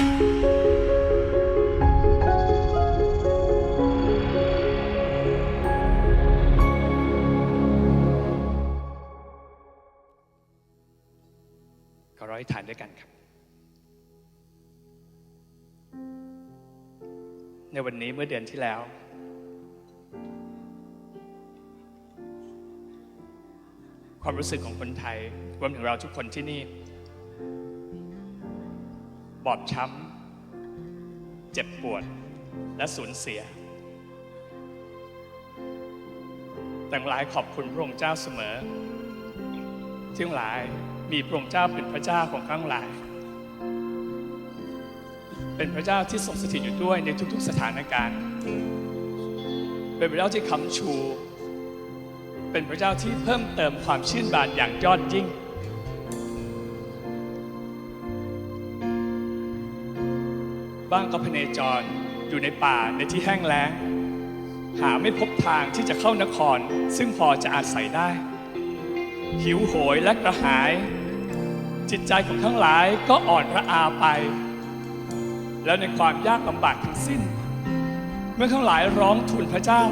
ขอร้อยฐานด้วยกันครับ ในวันนี้เมื่อเดือนที่แล้ว ความรู้สึกของคนไทยรวมถึงเราทุกคนที่นี่ บอบช้ำ เจ็บปวด และสูญเสีย แต่หลายขอบคุณพระองค์เจ้าเสมอ ที่หลายมีพระองค์เจ้าเป็นพระเจ้าของข้างหลาย เป็นพระเจ้าที่ทรงสถิตอยู่ด้วยในทุก ๆ สถานการณ์ เป็นพระเจ้าที่คำชู เป็นพระเจ้าที่เพิ่มเติมความชื่นบานอย่างยอดยิ่ง บ้างก็พเนจร อยู่ในป่าในที่แห้งแล้ง หาไม่พบทางที่จะเข้านคร ซึ่งพอจะอาศัยได้ หิวโหยและกระหาย จิตใจของทั้งหลายก็อ่อนระอาไป แล้วในความยากลำบากทั้งสิ้น เมื่อทั้งหลายร้องทูลพระเจ้า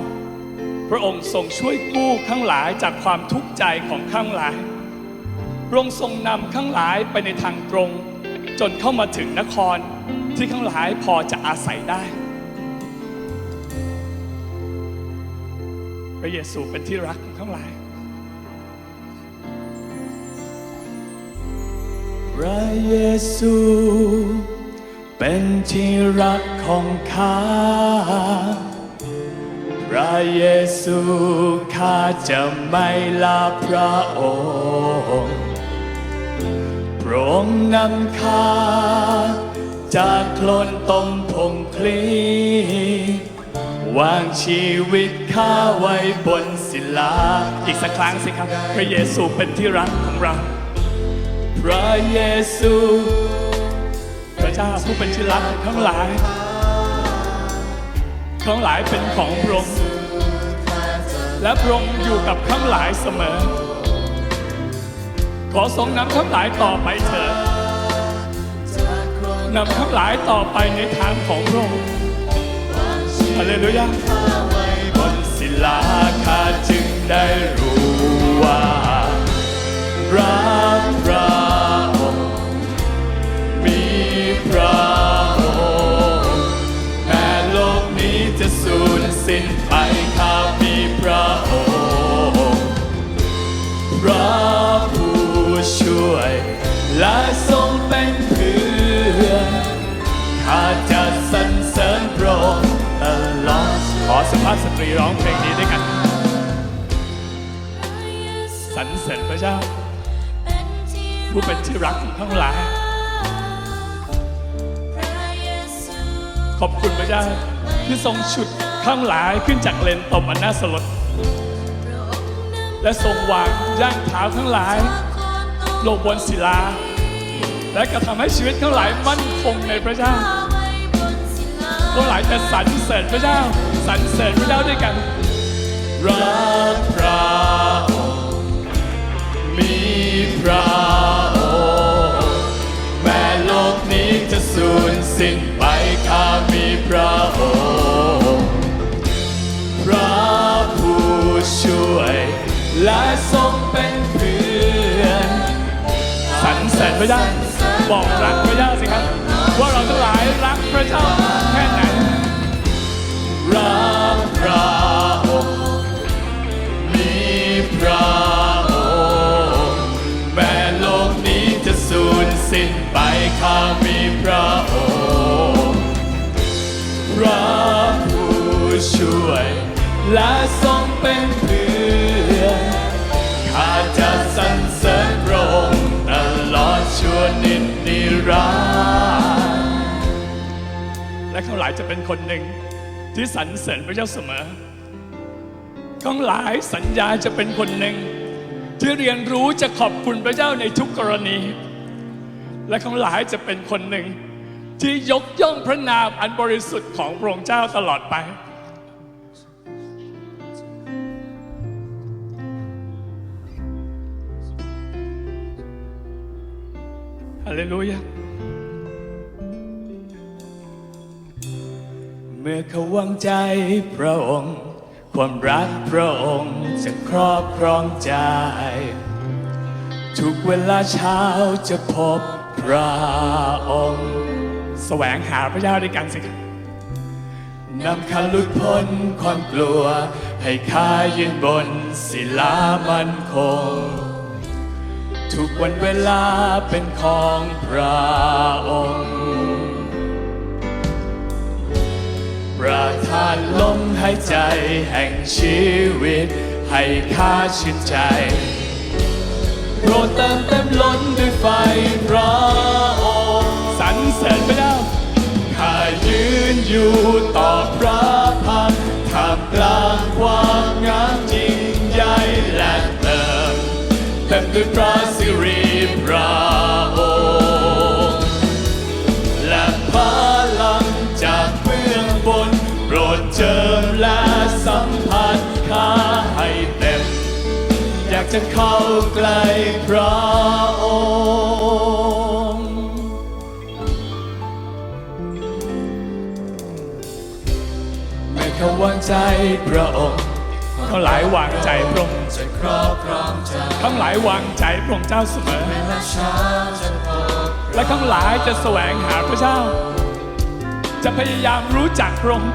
พระองค์ทรงช่วยกู้ข้างหลายจากความทุกข์ใจของข้างหลายพระองค์ทรงนำข้างหลายไปในทางตรง จนเข้ามาถึงนคร ที่ข้างหลายพอจะอาศัยได้ พระเยซูเป็นที่รักของข้างหลาย พระเยซูเป็นที่รักของข้า พระเยซูข้าจะไม่ลาพระองค์พระองค์นำข้า จากโคลนต้มพงคลีวางชีวิตข้าไว้บนศิลา อีกสักครั้งสิครับ พระเยซูเป็นที่รักของเรา พระเยซู พระเจ้าผู้เป็นที่รักของทั้งหลาย ทั้งหลายเป็นของพระองค์และพระองค์อยู่กับทั้งหลายเสมอ ขอทรงนำทั้งหลายต่อไปเถิด นำทั้งหลายต่อไปในทางของพระองค์ฮาเลลูยาบนศิลาข้าจึงได้รู้ว่ารัก สุภาพสตรีร้องเพลงนี้ด้วยกันสรรเสริญพระเจ้า ผู้เป็นที่รักของทั้งหลาย ขอบคุณพระเจ้าที่ทรงฉุดข้างหลายขึ้นจากเลนตมอันน่าสลด และทรงวางย่างเท้าทั้งหลาย ลงบนศิลา และกระทำให้ชีวิตทั้งหลายมั่นคงในพระเจ้า ทั้งหลายจะสรรเสริญพระเจ้าสรรเสริญพระเจ้าด้วยกัน รักพระองค์มีพระองค์แม้โลกนี้จะสูญสิ้นไปข้ามีพระองค์พระผู้ช่วย และทรงเป็นเพื่อนสรรเสริญพระเจ้าบอกรักพระเจ้าสิครับ ว่าเราทั้งหลายรักพระเจ้าแค่ ไปข้ามีพระองค์พระผู้ช่วย และทรงเป็นเพื่อนข้าจะสรรเสริญพระองค์ตลอดชั่วนิจนิรันดร์และข้าหลายจะเป็นคนหนึ่งที่สรรเสริญพระเจ้าเสมอข้างหลายสัญญาจะเป็นคนหนึ่งที่เรียนรู้จะขอบคุณพระเจ้าในทุกกรณี และข้างหลายจะเป็นคนหนึ่ง ที่ยกย่องพระนามอันบริสุทธิ์ของพระองค์เจ้าตลอดไป ฮาเลลูยา เมื่อเขาวางใจพระองค์ ความรักพระองค์จะครอบครองใจ ทุกเวลาเช้าจะพบ พระองค์ แสวงหาพระเจ้าด้วยกันสิครับนำข้าหลุดพ้นความกลัว ให้ข้ายืนบนศิลามันคง ทุกวันเวลาเป็นของพระองค์ ประทานลมหายใจแห่งชีวิต ให้ข้าชื่นใจ โปรดเติมเต็มล พระสิริพระองค์และพลังจากเบื้องบนโปรดเจิมและสัมผัสข้าให้เต็ม อยากจะเข้าใกล้พระองค์เมื่อเขวางใจพระองค์ เขาหลายวางใจพระองค์จะครอบครองใจทั้งหลายวางใจพระองค์เจ้าเสมอ และทั้งหลายจะแสวงหาพระเจ้า จะพยายามรู้จักพระองค์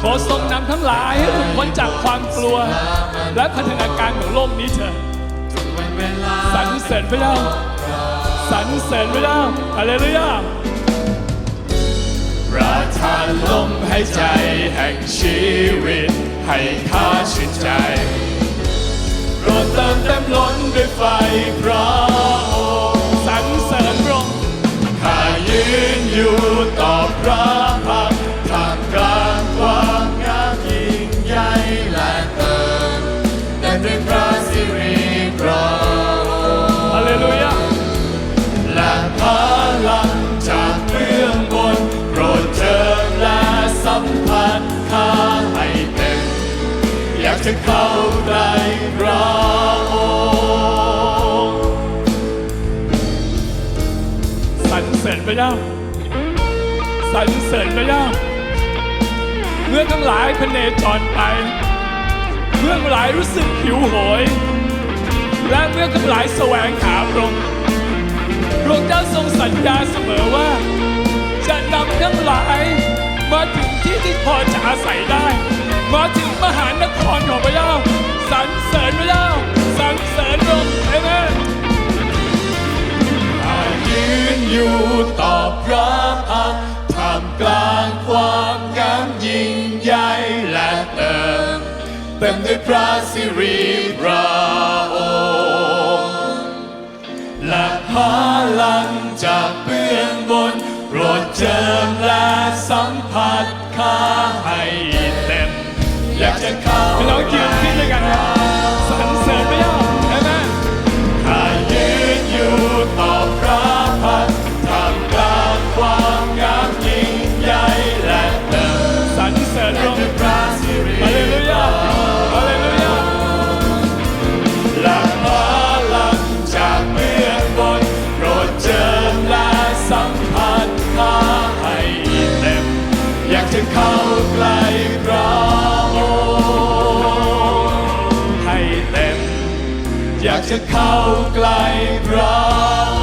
ขอทรงนำทั้งหลายให้หลุดพ้นจากความกลัว และพัฒนาการของโลกนี้เถิดสรรเสริญพระเจ้าสรรเสริญพระเจ้าฮาเลลูยา ประทานลมหายใจแห่งชีวิต ให้ข้าชื่นใจโปรดเติมเต็มล้นด้วยไฟพระองค์สรรเสริญพระองค์ข้ายืนอยู่ต่อพระพัก จะเข้าใกล้พระองค์สรรเสริญพระเจ้าสรรเสริญพระเจ้าเมื่อทั้งหลายพเนจรไป เมื่อทั้งหลายรู้สึกหิวโหย และเมื่อทั้งหลายแสวงหาพระองค์พระองค์เจ้าทรงสัญญาเสมอว่า จะนำทั้งหลายมาถึงที่ที่พอจะอาศัยได้ มาถึงมหานครของพระเจ้าสรรเสริญพระเจ้าสรรเสริญพระองเอเมนยืนอยู่ต่อพระพักท่ามกลางความงามยิ่งใหญ่และเติมเต็มด้วยพระสิริพระองค์และพลัง จะเข้าใกล้พระองค์ให้เต็ม อยากจะเข้าใกล้พระ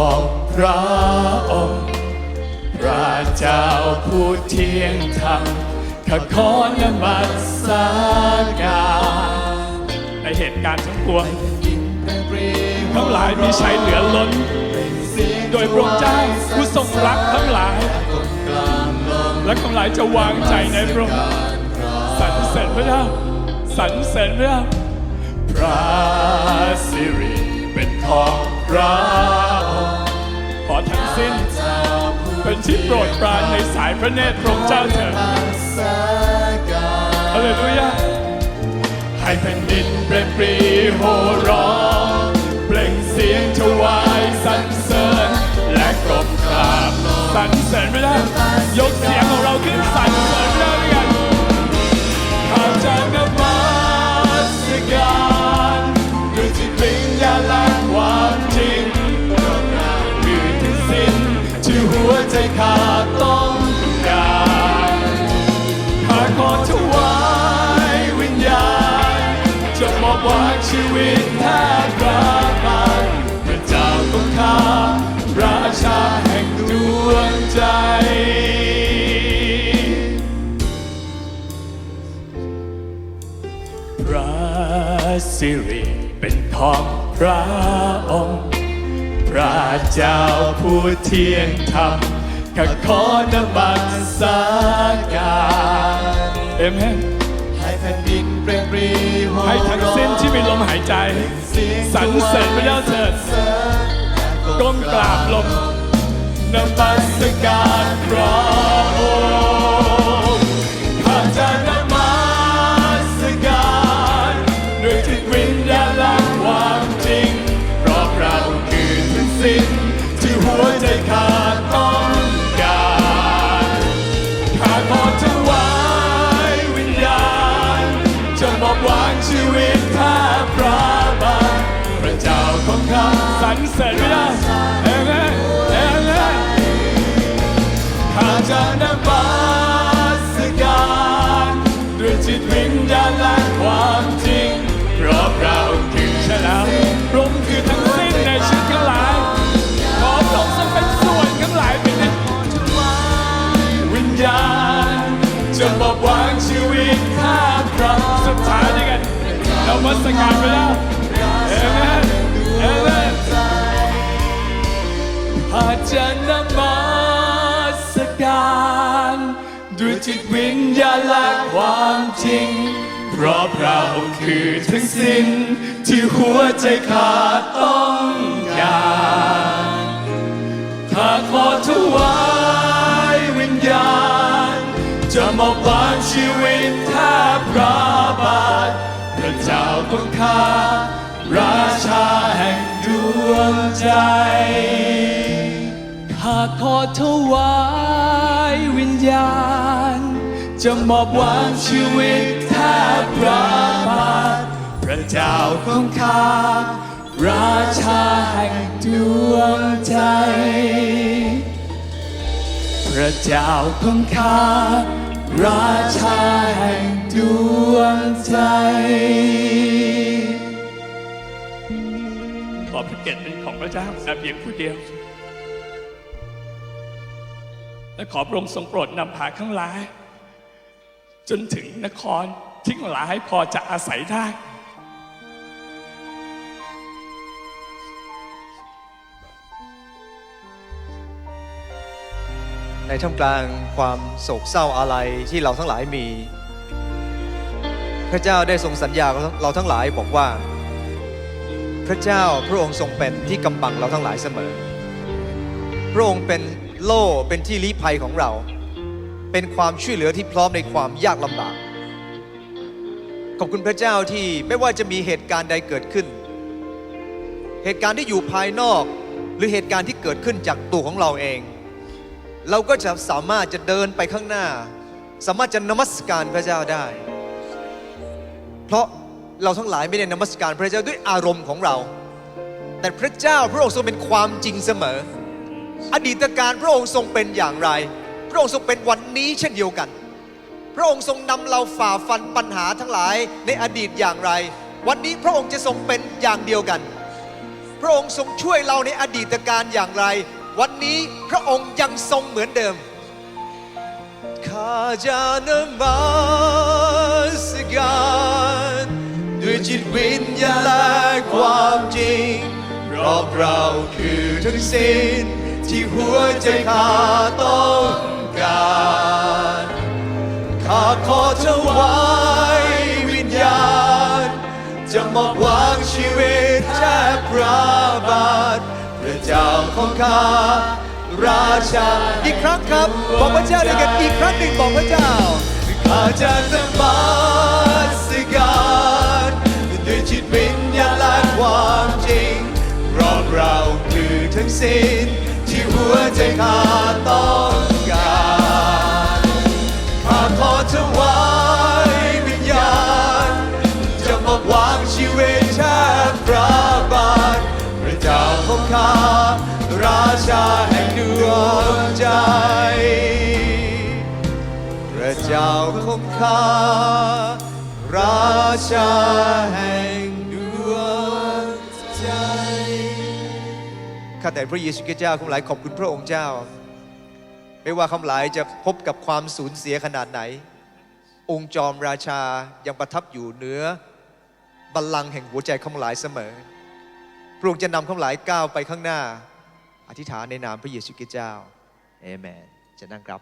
ของพระองค์พระเจ้าผู้เที่ยงธรรมข้าขอนมัสการในเหตุการณ์ทั้งปวงกินแต่เปรียวทั้งหลายมีชัยเหลือล้นเสียงโดยพระองค์เจ้าผู้ทรงรักทั้งหลายคนกลางลมและทั้งหลายจะวางใจในพระองค์สรรเสริญพระเจ้าสรรเสริญพระเจ้าพระสิริเป็นของเราขอทั้ง สิ้น เป็นที่โปรดปรานในสายพระเนตรพระองค์เจ้าเถิดสกาฮาเลลูยาให้แผ่นดินเปรมปรีโหร้องเปล่งเสียงถวายสรรเสริญ และกบกราบสรรเสริญไม่ได้ยกเสียงของเราขึ้นสรรเสริญไม่ได้ ข้าต้องการข้าขอถวายวิญญาณ จะมอบวางชีวิตแทนพระบางพระเจ้าของข้าราชาแห่งดวงใจพระสิริเป็นของพระองค์ พระเจ้าผู้เที่ยงธรรม ข้าขอนมัสการเอเมนให้แผ่นดินเปรมปรีโห่ให้ทั้งสิ้นที่มีลมหายใจสรรเสริญพระเจ้าเถิดก้มกราบลงนมัสการพระ รรเสริญไม่ได้เอเมนเอเมนข้าจะนมัสการด้วยจิตวิญญาณและความจริง เพราะพระองค์คือช่แล้วพระองค์คือทั้งสิ้นในชีวิตทั้งหลายขอพระองค์ทรงเป็นส่วนทั้งหลายเป็นในวิญญาณ จะมอบวางชีวิตข้าพระสุดท้ายด้วยกันเรามัสการไปแล้ว จิตวิญญาณและความจริง เพราะพระองค์คือทั้งสิ้น ที่หัวใจขาดต้องการข้าขอถวายวิญญาณ จะมอบวางชีวิตแทบพระบาท พระเจ้าของข้าราชาแห่งดวงใจข้าขอถวายวิญญาณ จะมอบวางชีวิตแทบพระบาทพระเจ้าของข้าราชาแห่งดวงใจ พระเจ้าของข้าราชาแห่งดวงใจขอพระเกียรติเป็นของพระเจ้าแต่เพียงผู้เดียว และขอพระองค์ทรงโปรดนำพาข้างหลาย จนถึงนครที่ข้งหลายพอจะอาศัยได้ ในท่ามกลางความโศกเศร้าอะไรที่เราทั้งหลายมี พระเจ้าได้ทรงสัญญาเราทั้งหลายบอกว่า พระเจ้าพระองค์ทรงเป็นที่กำบังเราทั้งหลายเสมอ พระองค์เป็นโล่เป็นที่ลี้ภัยของเรา เป็นความช่วยเหลือที่พร้อมในความยากลำบาก ขอบคุณพระเจ้าที่ไม่ว่าจะมีเหตุการณ์ใดเกิดขึ้น เหตุการณ์ที่อยู่ภายนอก หรือเหตุการณ์ที่เกิดขึ้นจากตัวของเราเอง เราก็จะสามารถจะเดินไปข้างหน้า สามารถจะนมัสการพระเจ้าได้ เพราะเราทั้งหลายไม่ได้นมัสการพระเจ้าด้วยอารมณ์ของเรา แต่พระเจ้าพระองค์ทรงเป็นความจริงเสมอ อดีตการพระองค์ทรงเป็นอย่างไร พระองค์ทรงเป็นวันนี้เช่นเดียวกัน พระองค์ทรงนำเราฝ่าฟันปัญหาทั้งหลายในอดีตอย่างไร วันนี้พระองค์จะทรงเป็นอย่างเดียวกัน พระองค์ทรงช่วยเราในอดีตการอย่างไร วันนี้พระองค์ยังทรงเหมือนเดิมข้าจะนมัสการด้วยจิตวิญญาณและความจริงเพราะเราคือทั้งสิ้นที่หัวใจข้าต้อง ของข้าราชาอีกครั้งครับ บอกพระเจ้าด้วยกันอีกครั้งหนึ่งบอกพระเจ้าข้าจะนมัสการด้วยจิตวิญญาณและความจริงเพราะเราคือทั้งสิ้นที่หัวใจข้า พระเจ้าของข้าราชาแห่งดวงใจข้าแต่พระเยซูคริสต์เจ้าข้าหลายขอบคุณพระองค์เจ้า ไม่ว่าคำหลายจะพบกับความสูญเสียขนาดไหน องค์จอมราชายังประทับอยู่เหนือบัลลังก์แห่งหัวใจคำหลายเสมอ พระองค์จะนำคำหลายก้าวไปข้างหน้า อธิษฐานในนามพระเยซูคริสต์เจ้า เอเมนจะนั่งครับ